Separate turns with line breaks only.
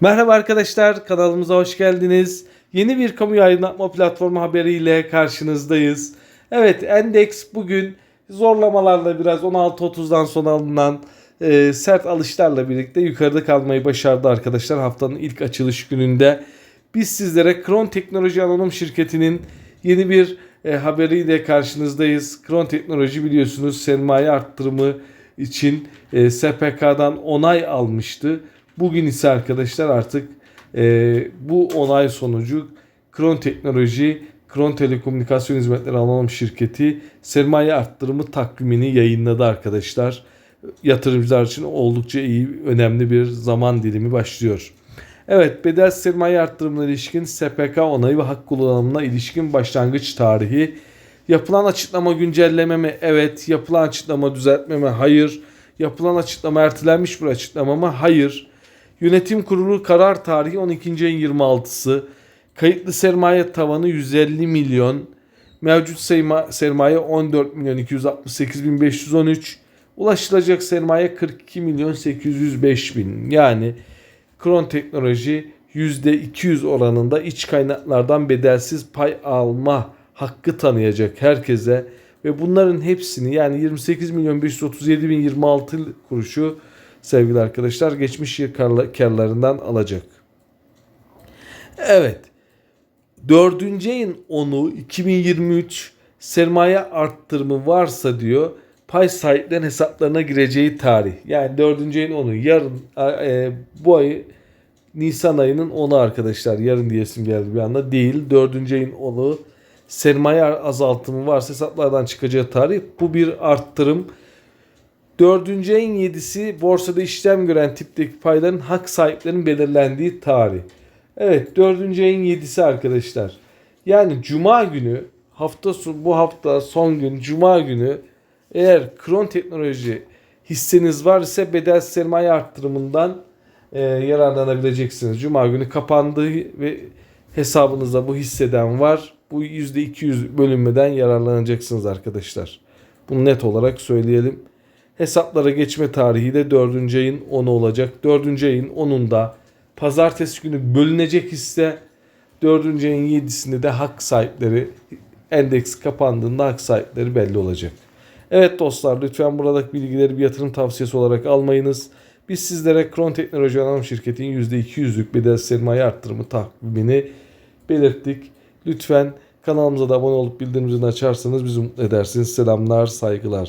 Merhaba arkadaşlar, kanalımıza hoş geldiniz. Yeni bir kamu yayınlatma platformu haberiyle karşınızdayız. Evet, Endeks bugün zorlamalarla biraz 16.30'dan sonra alınan e, sert alışlarla birlikte yukarıda kalmayı başardı arkadaşlar. Haftanın ilk açılış gününde biz sizlere Kron Teknoloji Anonim Şirketi'nin yeni bir e, haberiyle karşınızdayız. Kron Teknoloji biliyorsunuz sermaye arttırımı için e, SPK'dan onay almıştı. Bugün ise arkadaşlar artık e, bu onay sonucu Kron Teknoloji, Kron Telekomünikasyon Hizmetleri Anonim Şirketi sermaye arttırımı takvimini yayınladı arkadaşlar. Yatırımcılar için oldukça iyi, önemli bir zaman dilimi başlıyor. Evet, bedel sermaye arttırımına ilişkin SPK onayı ve hak kullanımına ilişkin başlangıç tarihi. Yapılan açıklama güncelleme mi? Evet. Yapılan açıklama düzeltme mi? Hayır. Yapılan açıklama ertelenmiş bir açıklama mı? Hayır. Yönetim kurulu karar tarihi 12. ayın 26'sı. Kayıtlı sermaye tavanı 150 milyon. Mevcut serma- sermaye 14 milyon 268 bin 513. Ulaşılacak sermaye 42 milyon 805 bin. Yani Kron Teknoloji %200 oranında iç kaynaklardan bedelsiz pay alma hakkı tanıyacak herkese ve bunların hepsini yani 28 milyon 537 bin 26 kuruşu sevgili arkadaşlar geçmiş yıl karla- karlarından alacak. Evet. Dördüncü ayın 10'u 2023 sermaye arttırımı varsa diyor pay sahiplerinin hesaplarına gireceği tarih. Yani dördüncü ayın 10'u yarın e, bu ayı Nisan ayının 10'u arkadaşlar. Yarın diyesim geldi bir anda. Değil. Dördüncü ayın 10'u sermaye azaltımı varsa hesaplardan çıkacağı tarih. Bu bir arttırım. Dördüncü ayın 7'si borsada işlem gören tipteki payların hak sahiplerinin belirlendiği tarih. Evet dördüncü ayın 7'si arkadaşlar. Yani cuma günü hafta bu hafta son gün cuma günü eğer Kron Teknoloji hisseniz var ise bedel sermaye arttırımından e, yararlanabileceksiniz. Cuma günü kapandı ve hesabınızda bu hisseden var. Bu %200 bölünmeden yararlanacaksınız arkadaşlar. Bunu net olarak söyleyelim. Hesaplara geçme tarihi de 4. ayın 10'u olacak. 4. ayın 10'unda pazartesi günü bölünecek hisse 4. ayın 7'sinde de hak sahipleri endeks kapandığında hak sahipleri belli olacak. Evet dostlar lütfen buradaki bilgileri bir yatırım tavsiyesi olarak almayınız. Biz sizlere Kron Teknoloji Anonim Şirketi'nin %200'lük bedel sermaye arttırımı takvimini belirttik. Lütfen kanalımıza da abone olup bildirimleri açarsanız bizi mutlu edersiniz. Selamlar, saygılar.